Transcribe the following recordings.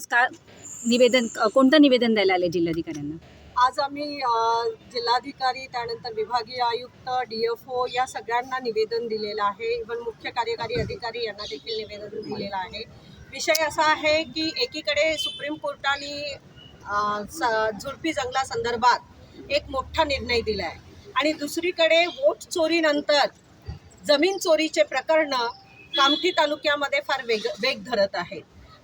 आज का निवेदन कोणतं निवेदन द्यायला आले जिल्हाधिकाऱ्यांना? आज आम्ही जिल्हाधिकारी त्यानंतर विभागीय आयुक्त डी एफ ओ या सगळ्यांना निवेदन दिलेलं आहे. इव्हन मुख्य कार्यकारी अधिकारी यांना देखील निवेदन दिलेलं आहे. विषय असा आहे की एकीकडे सुप्रीम कोर्टाने स- झुडपी जंगलासंदर्भात एक मोठा निर्णय दिला आहे आणि दुसरीकडे वोट चोरीनंतर जमीन चोरीचे प्रकरणं कामठी तालुक्यामध्ये फार वेग वेग धरत आहेत.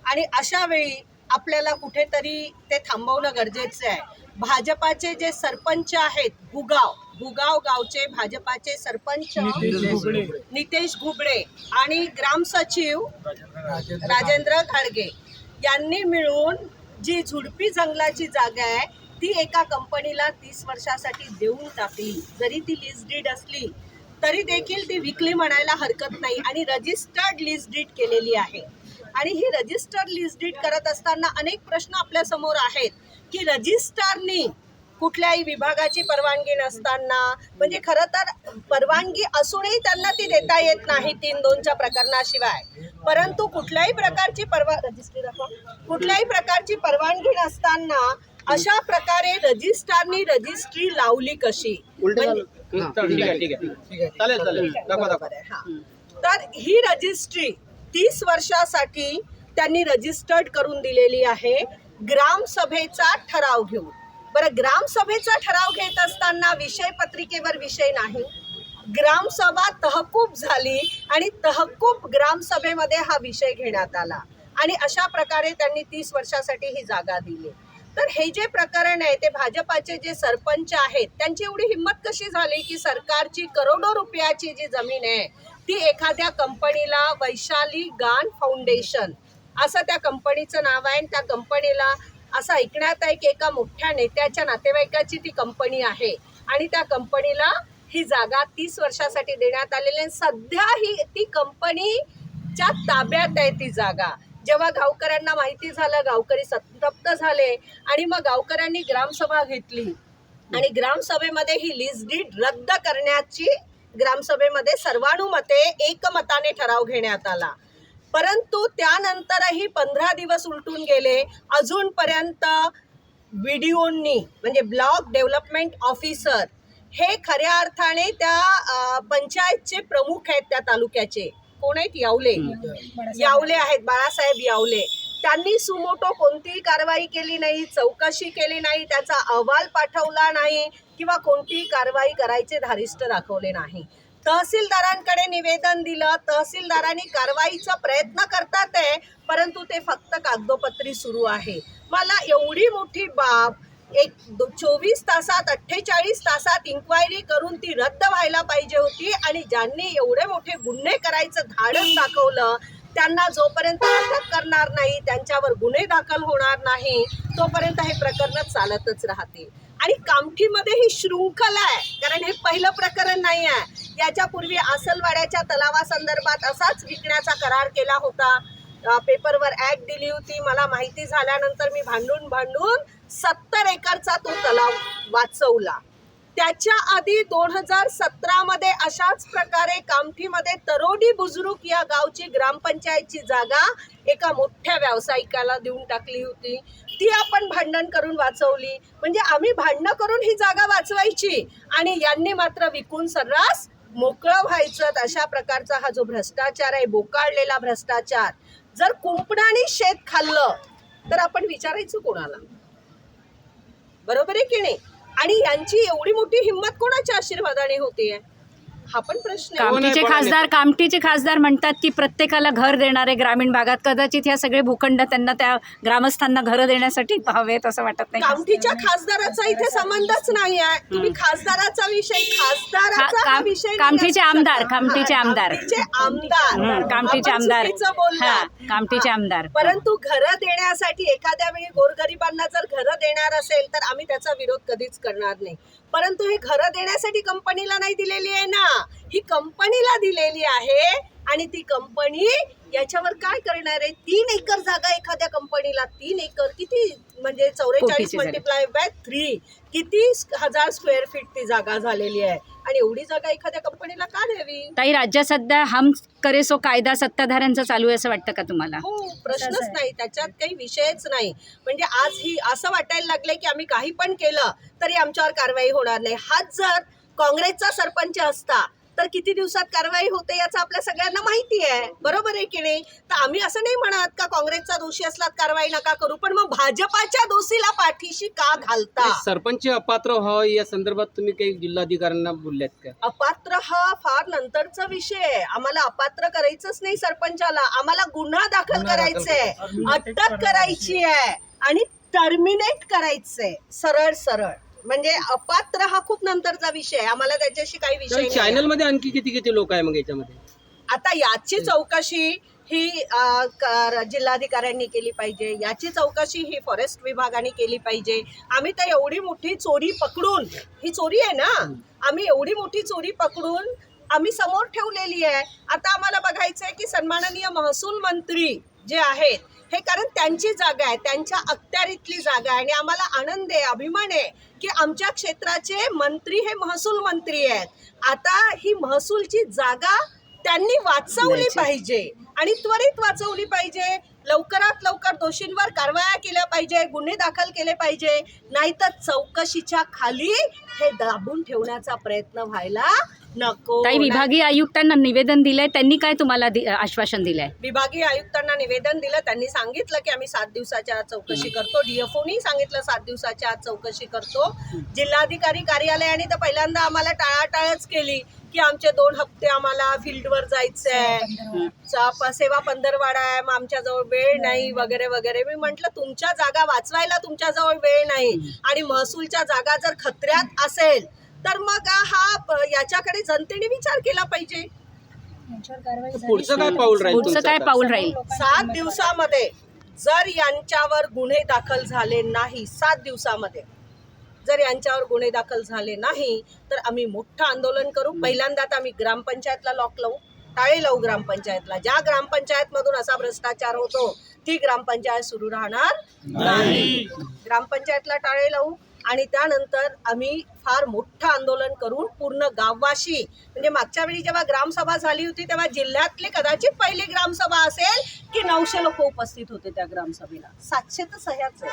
आणि अशा वेळी आपल्याला कुठेतरी ते थांबवणं गरजेचं आहे. भाजपाचे जे सरपंच आहेत भुगाव भुगाव गावचे भाजपाचे सरपंच नितेश घुबडे. आणि ग्रामसचिव राजेंद्र घाडगे यांनी मिळून जी झुडपी जंगलाची जागा आहे ती एका कंपनीला तीस वर्षासाठी देऊन टाकली. जरी ती लिस्ट डीड असली तरी देखील ती विकली म्हणायला हरकत नाही आणि रजिस्टर्ड लिस्ट डीड केलेली आहे. आणि ही रजिस्टर्ड लिस्ट डीड करत असताना अनेक प्रश्न आपल्यासमोर आहेत. की रजिस्टरनी कुठल्याही विभागाची परवानगी नसताना म्हणजे खरं तर परवानगी असूनही त्यांना ती देता येत नाही तीन दोनच्या प्रकरणाशिवाय. परंतु कुठल्याही प्रकारची परवा रजिस्ट्री. कुठल्याही प्रकारची परवानगी नसताना अशा प्रकारे रजिस्ट्रारनी रजिस्ट्री लावली कशी. तर ही रजिस्ट्री तीस वर्षासाठी त्यांनी रजिस्टर्ड करून दिलेली आहे. ग्रामसभेचा ठराव घेऊन. बरं ग्रामसभेचा ठराव घेत असताना विषय पत्रिकेवर विषय नाही. ग्रामसभा तहकूब झाली आणि तहकूब ग्रामसभेमध्ये हा विषय घेण्यात आला. आणि अशा प्रकारे त्यांनी तीस वर्षासाठी ही जागा दिली. तर हे जे प्रकरण आहे ते भाजपाचे जे सरपंच आहेत त्यांची एवढी हिंमत कशी झाली की सरकारची करोडो रुपयाची जी जमीन आहे ती एखाद्या कंपनीला वैशाली गान फाउंडेशन असं त्या कंपनीचं नाव आहे आणि त्या कंपनीला असं ऐकण्यात आहे की एका मोठ्या नेत्याच्या नातेवाईकाची ती कंपनी आहे. आणि त्या कंपनीला ही जागा तीस वर्षासाठी देण्यात आलेली आहे. सध्या ही ती कंपनीच्या ताब्यात आहे ती जागा. जेव्हा गावकऱ्यांना माहिती झालं गावकरी संतप्त झाले आणि मग गावकऱ्यांनी ग्रामसभा घेतली. आणि ग्रामसभेमध्ये ही लीज डीड रद्द करण्याची ग्रामसभेमध्ये सर्वानुमते एकमताने ठराव घेण्यात आला. परंतु त्यानंतरही पंधरा दिवस उलटून गेले. अजूनपर्यंत व्हिडिओनी म्हणजे ब्लॉक डेव्हलपमेंट ऑफिसर हे खऱ्या अर्थाने त्या पंचायतचे प्रमुख आहेत त्या तालुक्याचे. कोण आहेत? यावले. यावले आहेत. बाळासाहेब यावले. त्यांनी सुमोटो कोणतीही कारवाई केली नाही चौकशी केली नाही त्याचा अहवाल पाठवला नाही किंवा कोणतीही कारवाई करायचे धारिष्ट दाखवले नाही. तहसीलदारांकडे निवेदन दिलं तहसीलदारांनी कारवाईचा प्रयत्न करतात आहे परंतु ते फक्त कागदोपत्री सुरू आहे. मला एवढी मोठी बाब एक चोवीस तासात अठ्ठेचाळीस तासात इन्क्वायरी करून ती रद्द व्हायला पाहिजे होती आणि ज्यांनी एवढे मोठे गुन्हे करायचं धाडस दाखवलं त्यांना जोपर्यंत अटक करणार नाही त्यांच्यावर गुन्हे दाखल होणार नाही तोपर्यंत हे प्रकरण चालतच राहते. आणि कामठीमध्ये ही शृंखला आहे कारण हे पहिलं प्रकरण नाही आहे. याच्यापूर्वी आसलवाड्याच्या तलावासंदर्भात असाच विकण्याचा करार केला होता. पेपरवर ॲड दिली होती मला माहिती झाल्यानंतर मी भांडून भांडून सत्तर एकरचा तो तलाव वाचवला. त्याच्या आधी दोन हजार सतरामध्ये अशाच प्रकारे कामठीमध्ये तरोडी बुजुर्ग या गावची ग्रामपंचायतची जागा एका मोठ्या व्यावसायिकाला देऊन टाकली होती. ती आपण भांडण करून वाचवली. म्हणजे आम्ही भांडणं करून ही जागा वाचवायची आणि यांनी मात्र विकून सर्रास मोकळं व्हायचं. अशा प्रकारचा हा जो भ्रष्टाचार आहे बोकाळलेला भ्रष्टाचार. जर कुंपणाने शेत खाल्लं तर आपण विचारायचं कोणाला? बरोबर आहे की नाही? आणि यांची एवढी मोठी हिंमत कोणाच्या आशीर्वादाने होते हा पण प्रश्न आहे. कामठीचे खासदार कामठीचे खासदार म्हणतात की प्रत्येकाला घर देणारे ग्रामीण भागात कदाचित ह्या सगळे भूखंड त्यांना त्या ग्रामस्थांना घरं देण्यासाठी हवेत असं वाटत नाही. कामठीच्या खासदाराचा इथे संबंधच नाही आहे. तुम्ही खासदाराचा विषय खासदाराचा खा- हा काम- विषय नाही कामठीचे आमदार. कामठीचे हा, आमदार. कामठीचे आमदार. हं, कामठीचे आपण आमदार. चुकीचं बोललात. हा कामठीचे. आमदार. परंतु घरं देण्यासाठी एखाद्या वेळी गोरगरिबांना जर घरं देणार असेल तर आम्ही त्याचा विरोध कधीच करणार नाही. परंतु ही घरं देण्यासाठी कंपनीला नाही दिलेली आहे ना. ही कंपनीला दिलेली आहे आणि ती कंपनी याच्यावर काय करणार आहे? तीन एकर जागा एखाद्या कंपनीला तीन एकर किती म्हणजे चौवेचाळीस. मल्टिप्लाय बाय थ्री किती हजार स्क्वेअर फीट ती जागा झालेली आहे? आणि एवढी जागा एखाद्या कंपनीला का द्यावी? ताई राज्यात सध्या हम करे सो कायदा सत्ताधाऱ्यांचा चालू आहे असं वाटतं का तुम्हाला? हो प्रश्नच नाही. त्याच्यात काही विषयच नाही. म्हणजे आज ही असं वाटायला लागलंय की आम्ही काही पण केलं तरी आमच्यावर कारवाई होणार नाही. हाच जर काँग्रेसचा सरपंच असता तर किती दिवसात कारवाई होते याचं आपल्या सगळ्यांना माहिती आहे. बरोबर आहे की नाही? तर आम्ही असं नाही म्हणत का काँग्रेसचा दोषी असलात कारवाई नका करू पण मग भाजपाच्या दोषीला पाठीशी का घालता? सरपंच अपात्र व्हावं या संदर्भात तुम्ही काही जिल्हाधिकाऱ्यांना बोलल्यात का? अपात्र हा फार नंतरचा विषय आहे. आम्हाला अपात्र करायचंच नाही सरपंचाला. आम्हाला गुन्हा दाखल करायचंय. अटक करायची आहे. आणि टर्मिनेट करायचंय. सरळ सरळ. म्हणजे अपात्र हा खूप नंतरचा विषय आहे. आम्हाला त्याच्याशी काही विषय नाही चॅनलमध्ये आणखी किती किती लोक आहे मग याच्यामध्ये? आता याची चौकशी ही अ, जिल्हाधिकाऱ्यांनी केली पाहिजे. याची चौकशी ही फॉरेस्ट विभागाने केली पाहिजे. आम्ही तर एवढी मोठी चोरी पकडून ही चोरी आहे ना? आम्ही एवढी मोठी चोरी पकडून आम्ही समोर ठेवलेली आहे. आता आम्हाला बघायचं आहे की सन्माननीय महसूल मंत्री जे आहेत हे कारण त्यांची जागा आहे त्यांच्या अखत्यारीतली जागा आहे. आणि आम्हाला आनंद आहे अभिमान आहे की आमच्या क्षेत्राचे मंत्री हे महसूल मंत्री आहेत. आता ही महसूलची जागा त्यांनी वाचवली. पाहिजे आणि त्वरित वाचवली पाहिजे. लवकरात लवकर दोषींवर कारवाया केल्या पाहिजे गुन्हे दाखल केले पाहिजे. नाहीतर चौकशीच्या खाली हे दाबून ठेवण्याचा प्रयत्न व्हायला नको ताई विभागीय आयुक्तांना निवेदन दिलंय त्यांनी काय तुम्हाला दि- आश्वासन दिलंय? विभागीय आयुक्तांना निवेदन दिलं त्यांनी सांगितलं की आम्ही सात दिवसाच्या आत चौकशी करतो. डीएफओनी सांगितलं सात दिवसाच्या आत चौकशी करतो. जिल्हाधिकारी कार्यालयाने तर पहिल्यांदा आम्हाला टाळाटाळच केली की आमचे दोन हप्ते आम्हाला फील्डवर जायचं आहे चा- सेवा पंधरवाडा आहे मग आमच्याजवळ वेळ नाही वगैरे वगैरे. मी म्हंटल तुमच्या जागा वाचवायला तुमच्याजवळ वेळ नाही. आणि महसूलच्या जागा जर खत्र्यात असेल तर मग हा याच्याकडे जनतेने विचार केला पाहिजे. पुढचं काय पाऊल राहील पुढचं तुमचं काय आता? पाऊल राहील? सात दिवसामध्ये जर यांच्यावर गुन्हे दाखल झाले नाही सात दिवसामध्ये जर यांच्यावर गुन्हे दाखल झाले नाही तर आम्ही मोठं आंदोलन करू. पहिल्यांदा तर आम्ही ग्रामपंचायतला लॉक लावू. टाळे लावू ग्रामपंचायतला. ज्या ग्रामपंचायत मधून असा भ्रष्टाचार होतो ती ग्रामपंचायत सुरू राहणार नाही. ग्रामपंचायतला टाळे लावू. आणि त्यानंतर आम्ही फार मोठं आंदोलन करून पूर्ण गाववाशी म्हणजे मागच्या वेळी जेव्हा ग्रामसभा झाली होती तेव्हा जिल्ह्यातली कदाचित पहिली ग्रामसभा असेल की नऊशे लोक उपस्थित होते त्या ग्रामसभेला. सातशे तर सह्याच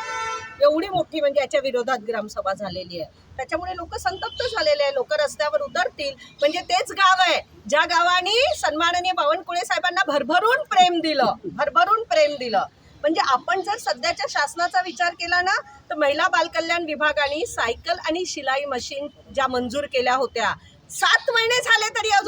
एवढी मोठी म्हणजे याच्या विरोधात ग्रामसभा झालेली आहे. त्याच्यामुळे लोक संतप्त झालेले आहे लोक रस्त्यावर उतरतील. म्हणजे तेच गाव आहे. ज्या गावाने सन्माननीय बावनकुळे साहेबांना भरभरून प्रेम दिलं. भरभरून प्रेम दिलं. म्हणजे आपण जर सध्याच्या शासनाचा विचार केला ना तर महिला बालकल्याण विभागाने सायकल आणि शिलाई मशीन ज्या मंजूर केल्या होत्या सात महिने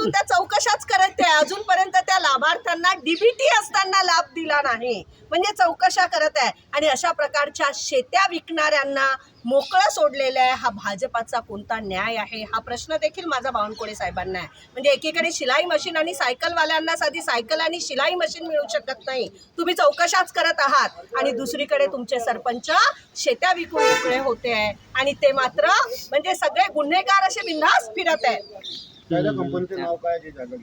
झाले अजून त्या चौकशाच करत आहे अजूनपर्यंत त्या लाभार्थ्यांना डीबीटी असताना लाभ दिला नाही. म्हणजे चौकशा करत आहे. आणि अशा प्रकारच्या शेत्या विकणाऱ्यांना मोकळं सोडलेलं आहे. हा भाजपाचा कोणता न्याय आहे? हा प्रश्न देखील माझा बावनकुळे साहेबांना आहे. म्हणजे एकीकडे शिलाई मशीन आणि सायकलवाल्यांना साधी सायकल आणि शिलाई मशीन मिळू शकत नाही. तुम्ही चौकशाच करत आहात. आणि दुसरीकडे तुमचे सरपंच शेत्या विकून मोकळे होते. आहे आणि ते मात्र म्हणजे सगळे गुन्हेगार असे बिंधास फिरत आहेत. त्या कंपनीचं नाव काय आहे जे जागा